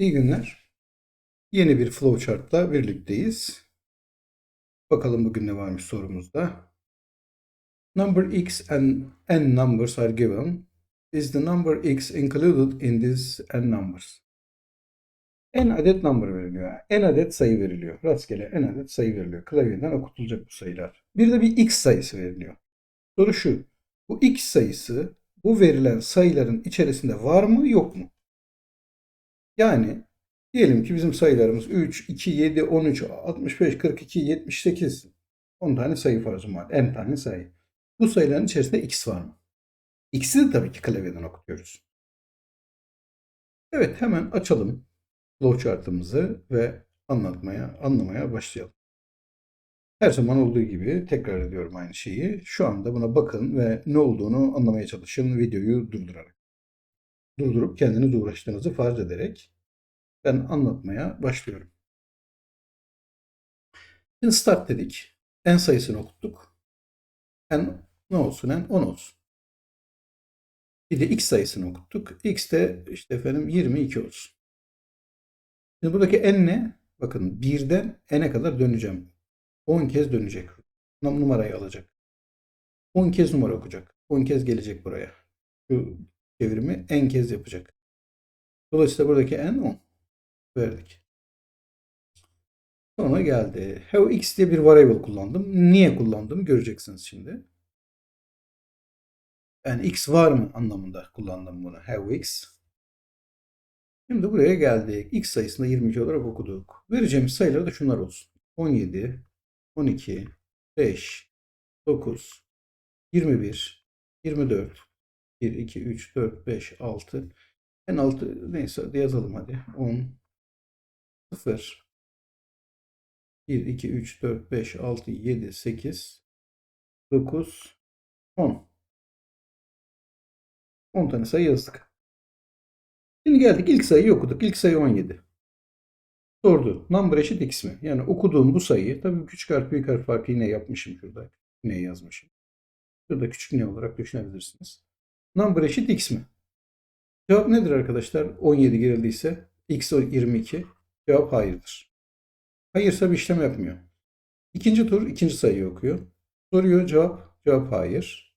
İyi günler. Yeni bir flowchart'la birlikteyiz. Bakalım bugün ne varmış sorumuzda. Number x and n numbers are given. Is the number x included in these n numbers? N adet number veriliyor. N adet sayı veriliyor. Rastgele n adet sayı veriliyor. Klavyeden okutulacak bu sayılar. Bir de bir x sayısı veriliyor. Soru şu. Bu x sayısı bu verilen sayıların içerisinde var mı yok mu? Yani diyelim ki bizim sayılarımız 3, 2, 7, 13, 65, 42, 78. 10 tane sayı farzım var. n tane sayı. Bu sayıların içerisinde x var mı? X'i de tabii ki klavyeden okutuyoruz. Evet hemen açalım flowchart'ımızı ve anlatmaya, anlamaya başlayalım. Her zaman olduğu gibi tekrar ediyorum aynı şeyi. Şu anda buna bakın ve ne olduğunu anlamaya çalışın videoyu durdurarak. Durdurup kendiniz uğraştığınızı farz ederek ben anlatmaya başlıyorum. Şimdi start dedik. En sayısını okuttuk. En ne olsun? En 10 olsun. Bir de x sayısını okuttuk. x de işte efendim 22 olsun. Şimdi buradaki n ne? Bakın 1'den n'e kadar döneceğim. 10 kez dönecek. Numarayı alacak. 10 kez numara okuyacak. 10 kez gelecek buraya. Şu çevirimi n kez yapacak. Dolayısıyla buradaki n 10 verdik. Sonra geldi. Have x diye bir variable kullandım. Niye kullandım göreceksiniz şimdi. Yani x var mı anlamında kullandım bunu. Have x. Şimdi buraya geldik. X sayısında 22 olarak okuduk. Vereceğimiz sayılar da şunlar olsun. 17, 12, 5, 9, 21, 24, 1, 2, 3, 4, 5, 6. En altı neyse yazalım hadi. 10, 0, 1, 2, 3, 4, 5, 6, 7, 8, 9, 10. 10 tane sayı yazdık. Şimdi geldik ilk sayıyı okuduk. İlk sayı 17. Sordu. Number eşit x mi? Yani okuduğum bu sayıyı tabii küçük harf büyük harf farkı yine yapmışım şurada. Yine yazmışım. Şurada küçük ne olarak düşünebilirsiniz. Number eşit x mi? Cevap nedir arkadaşlar? 17 girildiyse x 22. Cevap hayırdır. Hayırsa bir işlem yapmıyor. İkinci tur ikinci sayıyı okuyor. Soruyor cevap. Cevap hayır.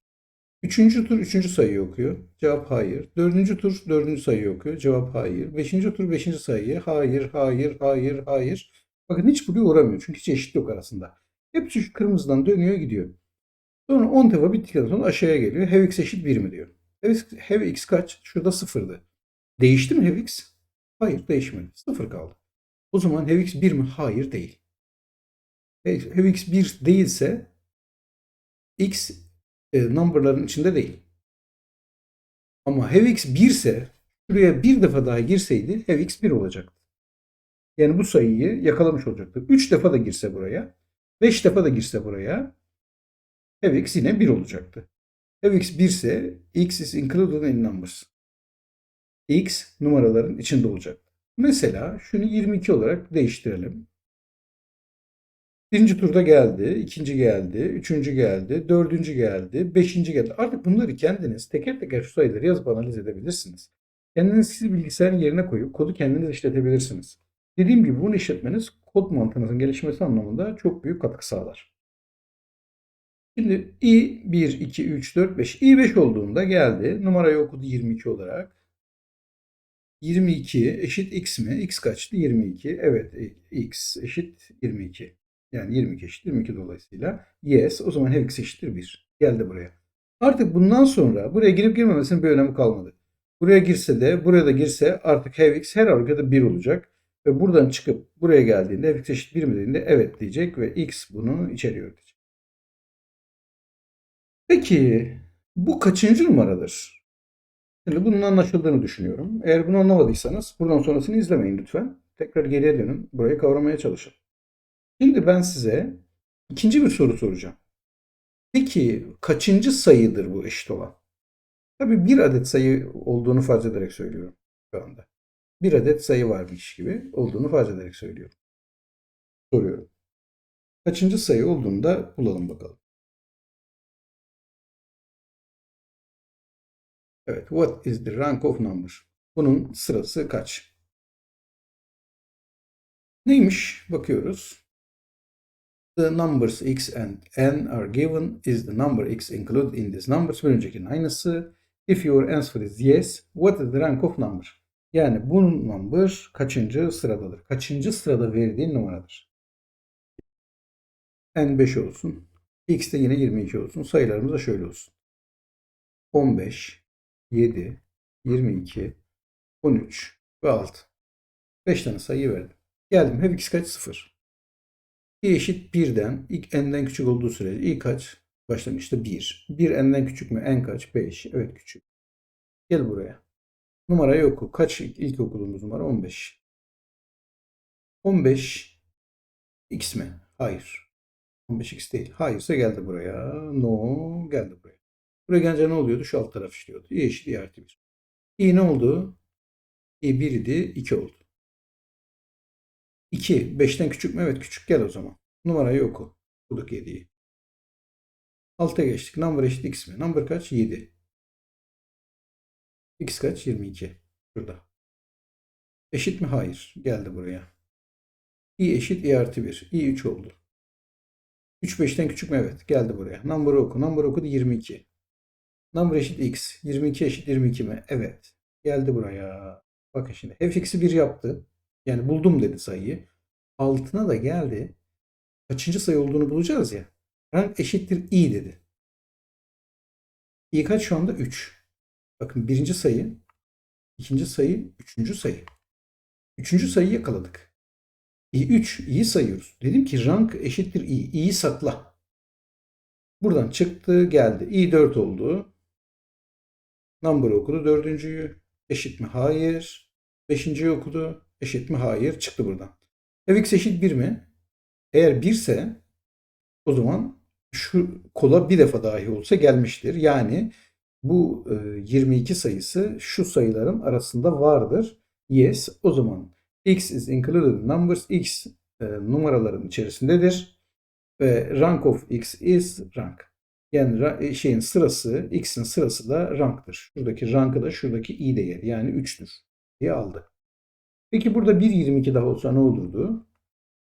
Üçüncü tur üçüncü sayıyı okuyor. Cevap hayır. Dördüncü tur dördüncü sayıyı okuyor. Cevap hayır. Beşinci tur beşinci sayıyı. Hayır, hayır, hayır, hayır. Bakın hiç buraya uğramıyor. Çünkü hiç eşit yok arasında. Hep şu kırmızıdan dönüyor gidiyor. Sonra 10 defa bittikten sonra aşağıya geliyor. Have x eşit 1 mi diyor. Have kaç? Şurada sıfırdı. Değişti mi have? Hayır değişmedi. Sıfır kaldı. O zaman have x 1 mi? Hayır değil. Have x 1 değilse x e, number'ların içinde değil. Ama have x 1 ise şuraya bir defa daha girseydi have x 1 olacaktı. Yani bu sayıyı yakalamış olacaktı. 3 defa da girse buraya, 5 defa da girse buraya have x yine 1 olacaktı. Have x 1 ise x is included in numbers. x numaraların içinde olacak. Mesela şunu 22 olarak değiştirelim. Birinci turda geldi, ikinci geldi, üçüncü geldi, dördüncü geldi, beşinci geldi. Artık bunları kendiniz teker teker şu sayıları yazıp analiz edebilirsiniz. Kendiniz sizi bilgisayarın yerine koyup kodu kendiniz işletebilirsiniz. Dediğim gibi bunu işletmeniz kod mantığınızın gelişmesi anlamında çok büyük katkı sağlar. Şimdi i 1, 2, 3, 4, 5. i 5 olduğunda geldi. Numarayı okudu 22 olarak. 22 eşit x mi? x kaçtı? 22. Evet x eşit 22. Yani 22 eşit 22 dolayısıyla. Yes. O zaman her x eşittir 1. Geldi buraya. Artık bundan sonra buraya girip girmemesinin bir önemi kalmadı. Buraya girse de buraya da girse artık have x her halükarda 1 olacak. Ve buradan çıkıp buraya geldiğinde have x eşit 1 mi dediğinde evet diyecek ve x bunu içeriyor. Peki bu kaçıncı numaradır? Şimdi bunun anlaşıldığını düşünüyorum. Eğer bunu anlamadıysanız buradan sonrasını izlemeyin lütfen. Tekrar geriye dönün. Burayı kavramaya çalışın. Şimdi ben size ikinci bir soru soracağım. Peki kaçıncı sayıdır bu eşit olan? Tabii bir adet sayı olduğunu farz ederek söylüyorum şu anda. Bir adet sayı varmış gibi olduğunu farz ederek söylüyorum. Soruyorum. Kaçıncı sayı olduğunda bulalım bakalım. Evet, what is the rank of number? Bunun sırası kaç? Neymiş? Bakıyoruz. The numbers x and n are given. Is the number x included in these numbers? Bir öncekinin aynısı. If your answer is yes, what is the rank of number? Yani bu number kaçıncı sıradadır? Kaçıncı sırada verdiğin numaradır? n 5 olsun. x de yine 22 olsun. Sayılarımız da şöyle olsun. 15, 7, 22, 13 ve 6. 5 tane sayı verdim. Geldim. Hep x kaç? 0. i eşit 1'den ilk n'den küçük olduğu sürece i kaç? Başlangıçta 1. 1 n'den küçük mü? n kaç? 5. Evet küçük. Gel buraya. Numarayı oku. Kaç ilk, ilk okuduğumuz numara? 15. 15 x mi? Hayır. 15x değil. Hayırsa geldi buraya. No geldi buraya. Buraya gelince ne oluyordu? Şu alt taraf işliyordu. i eşit i artı 1. i ne oldu? i 1 idi. 2 oldu. 2. 5'ten küçük mü? Evet küçük. Gel o zaman. Numarayı oku. Bulduk 7'yi. Alta geçtik. Number eşit x mi? Number kaç? 7. X kaç? 22. Şurada. Eşit mi? Hayır. Geldi buraya. i eşit i artı 1. i 3 oldu. 3 5'ten küçük mü? Evet. Geldi buraya. Number oku. Number oku da 22. Number eşit x. 22 eşit 22 mi? Evet. Geldi buraya. Bakın şimdi. fx'i 1 yaptı. Yani buldum dedi sayıyı. Altına da geldi. Kaçıncı sayı olduğunu bulacağız ya. Rank eşittir i dedi. i kaç şu anda? 3. Bakın birinci sayı, ikinci sayı, üçüncü sayı. Üçüncü sayıyı yakaladık. i3, i'yi sayıyoruz. Dedim ki rank eşittir i. i'yi sakla. Buradan çıktı geldi. i4 oldu. Number okudu. Dördüncüyü. Eşit mi? Hayır. Beşinciyi okudu. Eşit mi? Hayır. Çıktı buradan. fx eşit 1 mi? Eğer 1 ise o zaman şu kola bir defa dahi olsa gelmiştir. Yani bu e, 22 sayısı şu sayıların arasında vardır. Yes. O zaman x is included in numbers. x e, numaraların içerisindedir. Ve rank of x is rank. Yani e, şeyin sırası, x'in sırası da ranktır. Şuradaki rankı da şuradaki i değeri yani 3'tür diye aldı. Peki burada 1.22 daha olsa ne olurdu?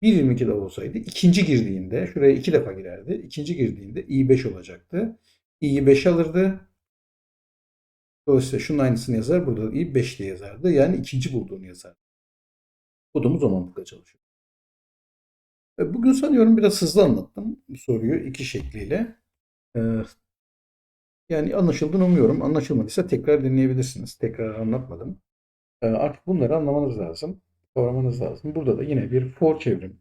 1.22 daha olsaydı ikinci girdiğinde şuraya iki defa girerdi. İkinci girdiğinde i5 olacaktı. i'yi 5 alırdı. Dolayısıyla şunun aynısını yazar. Burada i 5 diye yazardı. Yani ikinci bulduğunu yazar. Kodumuz o mantıkla çalışıyor. E, Bugün sanıyorum biraz hızlı anlattım soruyu iki şekliyle. Ee, Yani anlaşıldığını umuyorum. Anlaşılmadıysa tekrar dinleyebilirsiniz. Tekrar anlatmadım. Ee, Artık bunları anlamanız lazım. Kavramanız lazım. Burada da yine bir for çevrim.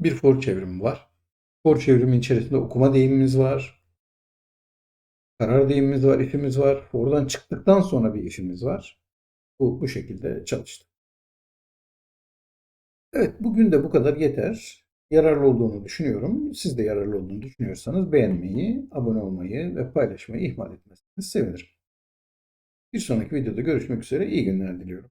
Bir for çevrimi var. For çevrimin içerisinde okuma deyimimiz var. Karar deyimimiz var, ifimiz var. Oradan çıktıktan sonra bir ifimiz var. Bu, bu şekilde çalıştı. Evet, bugün de bu kadar yeter. Yararlı olduğunu düşünüyorum. Siz de yararlı olduğunu düşünüyorsanız beğenmeyi, abone olmayı ve paylaşmayı ihmal etmezseniz sevinirim. Bir sonraki videoda görüşmek üzere. İyi günler diliyorum.